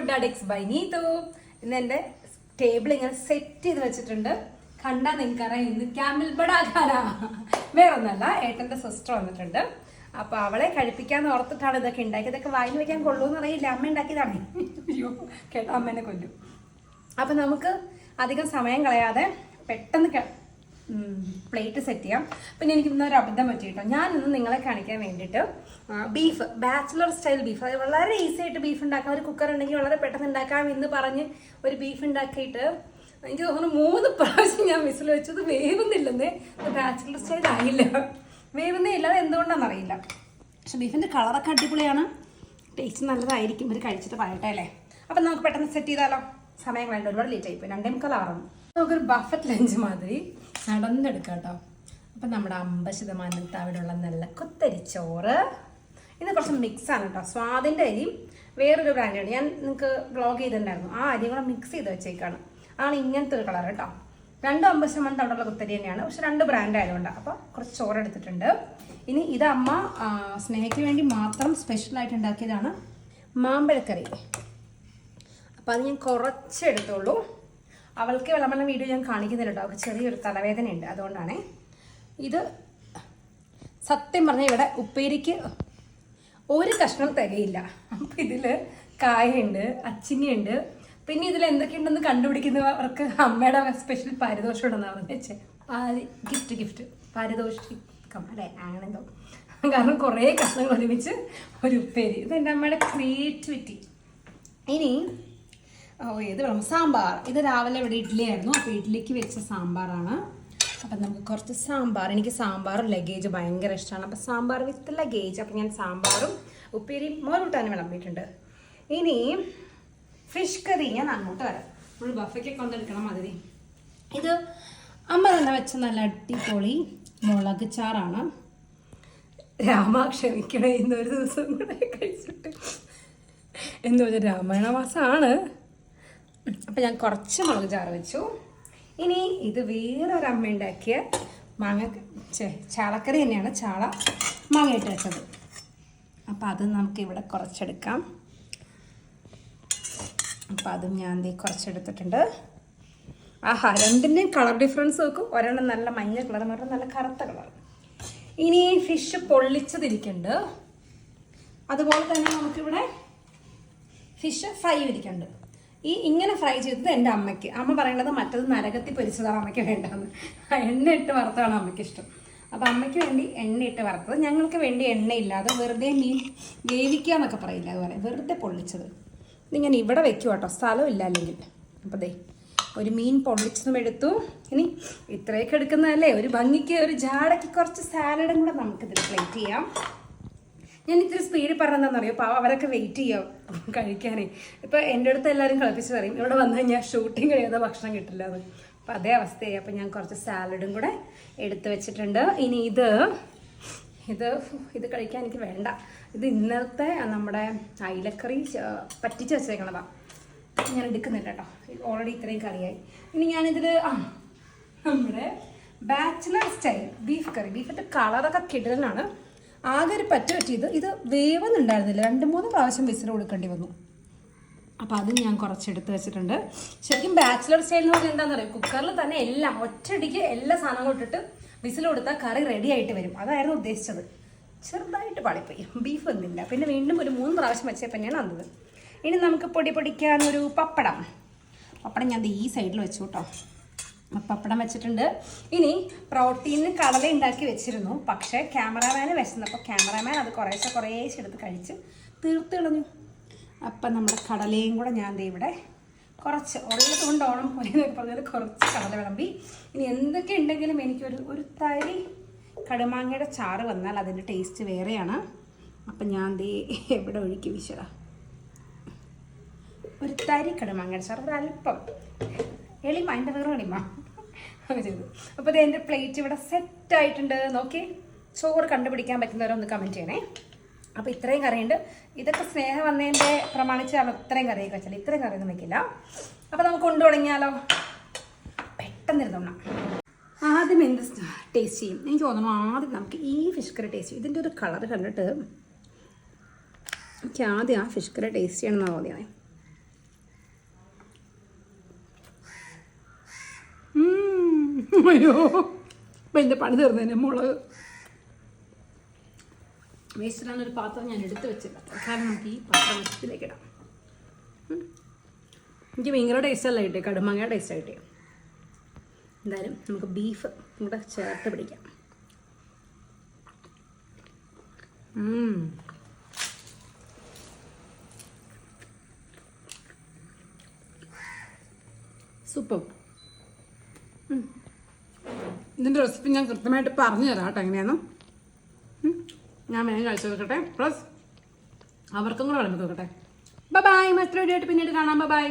Food addicts by Neethu ഇന്ന് എന്റെ table ഇങ്ങനെ സെറ്റ് ചെയ്ത് വെച്ചിട്ടുണ്ട്. കണ്ടാൽ നിങ്ങൾക്കറിയാം ഇന്ന് ക്യാമ്പിൽ ബടാകാരാ വേറൊന്നല്ല ഏട്ടന്റെ സിസ്റ്റർ വന്നിട്ടുണ്ട്. അപ്പൊ അവളെ കഴിപ്പിക്കാന്ന് ഓർത്തിട്ടാണ് ഇതൊക്കെ ഉണ്ടാക്കിയത്. ഇതൊക്കെ വായിൽ വെക്കാൻ കൊള്ളൂന്ന് അറിയില്ല. അമ്മ ഉണ്ടാക്കിയതാണ്. അയ്യോ കേട്ടോ അമ്മേനെ കൊല്ലും. അപ്പൊ നമുക്ക് അധികം സമയം കളയാതെ പെട്ടെന്ന് പ്ലേറ്റ് സെറ്റ് ചെയ്യാം. പിന്നെ എനിക്ക് ഇന്നൊരു അബദ്ധം പറ്റി കേട്ടോ ഇന്ന് നിങ്ങളെ കാണിക്കാൻ വേണ്ടിയിട്ട് ബീഫ് ബാച്ചിലർ സ്റ്റൈൽ ബീഫ് അത് വളരെ ഈസി ആയിട്ട് ബീഫ് ഉണ്ടാക്കാം. ഒരു കുക്കർ ഉണ്ടെങ്കിൽ വളരെ പെട്ടെന്ന് ഉണ്ടാക്കാം എന്ന് പറഞ്ഞ് ഒരു ബീഫ് ഉണ്ടാക്കിയിട്ട് എനിക്ക് തോന്നുന്നു മൂന്ന് പ്രാവശ്യം ഞാൻ വിസിൽ വെച്ചത് വേവുന്നില്ലെന്നേ. ബാച്ചിലർ സ്റ്റൈൽ ആയില്ല. വേവുന്നേ ഇല്ല. അത് എന്തുകൊണ്ടാണെന്ന് അറിയില്ല. പക്ഷെ ബീഫിന്റെ കളറൊക്കെ അടിപൊളിയാണ്. ടേസ്റ്റ് നല്ലതായിരിക്കും. ഒരു കഴിച്ചിട്ട് പറയട്ടെ അല്ലേ? അപ്പം നമുക്ക് പെട്ടെന്ന് സെറ്റ് ചെയ്താലോ? സമയം വേണ്ട ഒരുപാട് ലേറ്റ് ആയിപ്പോയി രണ്ടേ മുക്കാലാറും നമുക്കൊരു ബഫറ്റ് ലഞ്ച് മാതിരി നടന്നെടുക്കാം കേട്ടോ. അപ്പം നമ്മുടെ അമ്പത് ശതമാനത്ത് അവിടെയുള്ള നല്ല കുത്തരിച്ചോറ് ഇത് കുറച്ച് മിക്സാണ് കേട്ടോ. സ്വാദിന്റെ അരിയും വേറൊരു ബ്രാൻഡാണ് ഞാൻ നിങ്ങൾക്ക് ബ്ലോഗ് ചെയ്തിട്ടുണ്ടായിരുന്നു. ആ അരിയും കൂടെ മിക്സ് ചെയ്ത് വെച്ചേക്കാണ്. ആണ് ഇങ്ങനത്തെ ഒരു കളർ കേട്ടോ. രണ്ടും അമ്പത് ശതമാനം അവിടെയുള്ള കുത്തരി തന്നെയാണ്. പക്ഷെ രണ്ട് ബ്രാൻഡ് ആയതുകൊണ്ട്. അപ്പോൾ കുറച്ച് ചോറ് എടുത്തിട്ടുണ്ട്. ഇനി ഇത് അമ്മ സ്നേഹയ്ക്ക് വേണ്ടി മാത്രം സ്പെഷ്യലായിട്ട് ഉണ്ടാക്കിയതാണ് മാമ്പഴക്കറി. അപ്പോൾ അത് ഞാൻ കുറച്ച് എടുത്തോളൂ അവൾക്ക് വിളമ്പുന്ന വീഡിയോ ഞാൻ കാണിക്കുന്നില്ല കേട്ടോ അവൾക്ക് ചെറിയൊരു തലവേദനയുണ്ട്. അതുകൊണ്ടാണ്. ഇത് സത്യം പറഞ്ഞാൽ ഇവിടെ ഉപ്പേരിക്ക് ഒരു കഷ്ണം തികയില്ല. അപ്പം ഇതിൽ കായുണ്ട് അച്ചിങ്ങയുണ്ട്. പിന്നെ ഇതിൽ എന്തൊക്കെയുണ്ടെന്ന് കണ്ടുപിടിക്കുന്നവർക്ക് അമ്മയുടെ സ്പെഷ്യൽ പാരിതോഷം ഉണ്ടെന്നാണ് വെച്ചേ ഗിഫ്റ്റ് ഗിഫ്റ്റ് പാരിതോഷികം. അല്ലേ ആണെന്തോ കാരണം കുറേ കഷ്ണങ്ങൾ ഒരുമിച്ച് ഒരു ഉപ്പേരി. ഇത് അമ്മയുടെ ക്രിയേറ്റിവിറ്റി ഇനി ഓ ഏത് വേണം. സാമ്പാർ. ഇത് രാവിലെ ഇവിടെ ഇഡ്ഡലി ആയിരുന്നു അപ്പോൾ ഇഡ്ഡലിക്ക് വെച്ച സാമ്പാറാണ്. അപ്പം നമുക്ക് കുറച്ച് സാമ്പാർ. എനിക്ക് സാമ്പാറും ലഗേജ് ഭയങ്കര ഇഷ്ടമാണ് അപ്പോൾ സാമ്പാർ വിത്ത് ലഗേജ് അപ്പം ഞാൻ സാമ്പാറും ഉപ്പേരിയും മോരൂട്ടാനും വിളമ്പിയിട്ടുണ്ട് ഇനി ഫിഷ് കറി ഞാൻ അങ്ങോട്ട് വരാം. ഫുൾ ബഫയ്ക്ക് കൊണ്ടെടുക്കണം മതി ഇത് അമ്മ തന്നെ വെച്ച നല്ല അടിപൊളി മുളക് ചാറാണ്. രാമ ക്ഷമിക്കണേ ഇന്നൊരു ദിവസം കൂടെ കഴിച്ചിട്ട്. എന്തോ രാമായണ മാസമാണ് അപ്പം ഞാൻ കുറച്ച് മുളക് ചാറ് വെച്ചു. ഇനി ഇത് വേറൊരു അമ്മ ഉണ്ടാക്കിയ മാങ്ങ ചാളക്കറി തന്നെയാണ് ചാള മാങ്ങ ഇട്ട് വെച്ചത്. അപ്പം അത് നമുക്ക് ഇവിടെ കുറച്ചെടുക്കാം. അപ്പം അതും ഞാൻ ദേ കുറച്ചെടുത്തിട്ടുണ്ട്. ആഹാ രണ്ടിന്റെയും കളർ ഡിഫറൻസ് നോക്കും. ഒരെണ്ണം നല്ല മഞ്ഞ കളർ ഒരെണ്ണം നല്ല കറുത്ത കളർ. ഇനി ഫിഷ് പൊള്ളിച്ചതിരിക്കുന്നുണ്ട്. അതുപോലെ തന്നെ നമുക്കിവിടെ ഫിഷ് ഫ്രൈ ഇരിക്കുന്നുണ്ട്. ഈ ഇങ്ങനെ ഫ്രൈ ചെയ്തത് എന്റെ അമ്മയ്ക്ക്. അമ്മ പറയണത് മറ്റത് നരകത്തി പൊരിച്ചതാണ് അമ്മയ്ക്ക് വേണ്ടതെന്ന്. എണ്ണ ഇട്ട് വറുത്തതാണ് അമ്മയ്ക്ക് ഇഷ്ടം. അപ്പോൾ അമ്മയ്ക്ക് വേണ്ടി എണ്ണ ഇട്ട് വറുത്തത്. ഞങ്ങൾക്ക് വേണ്ടി എണ്ണയില്ലാതെ വെറുതെ മീൻ വേവിക്കുക എന്നൊക്കെ പറയില്ല. അതുപോലെ വെറുതെ പൊള്ളിച്ചത്. ഇതിങ്ങനെ ഇവിടെ വെക്കും കേട്ടോ സ്ഥലമില്ല അല്ലെങ്കിൽ. അപ്പോൾ ദേ ഒരു മീൻ പൊള്ളിച്ചതും എടുത്തു. ഇനി ഇത്രയൊക്കെ എടുക്കുന്നതല്ലേ? ഒരു ഭംഗിക്ക് ഒരു ജാടയ്ക്ക് കുറച്ച് സാലഡും കൂടെ നമുക്കിതിൽ പ്ലേറ്റ് ചെയ്യാം. ഞാൻ ഇത്തിരി സ്പീഡിൽ പറഞ്ഞതെന്നറിയോ അപ്പോൾ അവരൊക്കെ വെയിറ്റ് ചെയ്യാം കഴിക്കാനേ. ഇപ്പൊ എന്റെ അടുത്ത് എല്ലാവരും കളിപ്പിച്ച് പറയും ഇവിടെ വന്നു കഴിഞ്ഞാൽ ഷൂട്ടിംഗ് കഴിയാതെ ഭക്ഷണം കിട്ടില്ല അത് അപ്പം അതേ അവസ്ഥയായി. അപ്പം ഞാൻ കുറച്ച് സാലഡും കൂടെ എടുത്തു വെച്ചിട്ടുണ്ട്. ഇനി ഇത് ഇത് ഇത് കഴിക്കാൻ എനിക്ക് വേണ്ട. ഇത് ഇന്നത്തെ നമ്മുടെ അയിലക്കറി പറ്റിച്ച് വെച്ചേക്കണതാ. ഞാൻ എടുക്കുന്നില്ല കേട്ടോ. ഓൾറെഡി ഇത്രയും കറിയായി. ഇനി ഞാനിതിൽ ആ നമ്മുടെ ബാച്ചിലർ സ്റ്റൈൽ ബീഫ് കറി ബീഫിന്റെ കളറൊക്കെ കിടലാണ്. ആകെ ഒരു പറ്റ പറ്റിയത് ഇത് വേവുന്നുണ്ടായിരുന്നില്ല. രണ്ട് മൂന്ന് പ്രാവശ്യം വിസിൽ കൊടുക്കേണ്ടി വന്നു. അപ്പോൾ അത് ഞാൻ കുറച്ചെടുത്ത് വെച്ചിട്ടുണ്ട്. ശരിക്കും ബാച്ചിലർ സ്റ്റൈൽ എന്ന് പറഞ്ഞാൽ എന്താണെന്ന് അറിയാം? കുക്കറിൽ തന്നെ എല്ലാം ഒറ്റയടിക്ക് എല്ലാ സാധനങ്ങളും ഇട്ടിട്ട് വിസിൽ കൊടുത്താൽ കറി റെഡി ആയിട്ട് വരും. അതായിരുന്നു ഉദ്ദേശിച്ചത്. ചെറുതായിട്ട് പാളിപ്പോയി. ബീഫ് വന്നില്ല പിന്നെ വീണ്ടും ഒരു മൂന്ന് പ്രാവശ്യം വെച്ചപ്പോൾ തന്നെയാണ് വന്നത്. ഇനി നമുക്ക് പൊടി പൊടിക്കാൻ ഒരു പപ്പടം. പപ്പടം ഞാൻ ഈ സൈഡിൽ വെച്ചു കേട്ടോ. പപ്പടം വെച്ചിട്ടുണ്ട്. ഇനി പ്രോട്ടീനിന് കടല ഉണ്ടാക്കി വെച്ചിരുന്നു. പക്ഷേ ക്യാമറാമാന് വിശന്നപ്പോൾ ക്യാമറാമാൻ അത് കുറേശ്ശെ കുറേശ്ശെ എടുത്ത് കഴിച്ച് തീർത്ത് കളഞ്ഞു. അപ്പം നമ്മുടെ കടലയും കൂടെ ഞാൻ ഇവിടെ കുറച്ച് ഉള്ളത് കൊണ്ട് ഓണം പോലെ പറഞ്ഞാൽ കുറച്ച് കടല വിളമ്പി. ഇനി എന്തൊക്കെ ഉണ്ടെങ്കിലും എനിക്കൊരു ഒരു തരി കടുമാങ്ങയുടെ ചാറ് വന്നാൽ അതിന്റെ ടേസ്റ്റ് വേറെയാണ്. അപ്പം ഞാൻ ദേ എവിടെ ഒഴുക്കി വിശടാ ഒരു തരി കടുമാങ്ങയുടെ ചാറ് ഒരു അല്പം എളിമ അതിന്റെ വേറെ എളിമ. അങ്ങനെ ചെയ്തു. അപ്പോൾ ഇത് എന്റെ പ്ലേറ്റ് ഇവിടെ സെറ്റ് ആയിട്ടുണ്ട്. നോക്കി ചോറ് കണ്ടുപിടിക്കാൻ പറ്റുന്നവരൊന്ന് കമന്റ് ചെയ്യണേ. അപ്പോൾ ഇത്രയും കറിയുണ്ട്. ഇതൊക്കെ സ്നേഹം വന്നതിന്റെ പ്രമാണിച്ചാണ് ഇത്രയും കറിയൊക്കെ വെച്ചാൽ ഇത്രയും കറിയൊന്നും വെക്കില്ല. അപ്പോൾ നമുക്ക് കൊണ്ടു തുടങ്ങിയാലോ? പെട്ടെന്ന് ഇരുന്നോണം ആദ്യം എന്ത് ടേസ്റ്റ് ചെയ്യും? എനിക്ക് തോന്നുന്നു ആദ്യം നമുക്ക് ഈ ഫിഷ് കറി ടേസ്റ്റ് ചെയ്യും. ഇതിന്റെ ഒരു കളർ കണ്ടിട്ട് എനിക്ക് ആദ്യം ആ ഫിഷ് കറി ടേസ്റ്റ് ചെയ്യണമെന്നാണ് തോന്നിയത്. അയ്യോ അപ്പം എന്റെ പണി തീർന്നതിന് മുളക് വേസ്റ്റിലാണ് ഒരു പാത്രം ഞാൻ എടുത്ത് വെച്ചില്ല കാരണം നമുക്ക് ഈ പാത്രം വെച്ചത്തിലേക്ക് ഇടാം. എനിക്ക് ഭയങ്കര ടേസ്റ്റ് അല്ല കിട്ടിയ കടുമാങ്ങ ടേസ്റ്റ് കിട്ടിയ എന്തായാലും നമുക്ക് ബീഫ് കൂടെ ചേർത്ത് പിടിക്കാം. സൂപ്പർ. ഇതിന്റെ റെസിപ്പി ഞാൻ കൃത്യമായിട്ട് പറഞ്ഞു തരാം കേട്ടോ എങ്ങനെയാണെന്ന് ഞാൻ വേഗം കഴിച്ചു നോക്കട്ടെ പ്ലസ് അവർക്കും കൂടെ വിളമ്പി നോക്കട്ടെ ബൈ മറ്റൊരു വീഡിയോ ആയിട്ട് പിന്നീട് കാണാം. ബൈ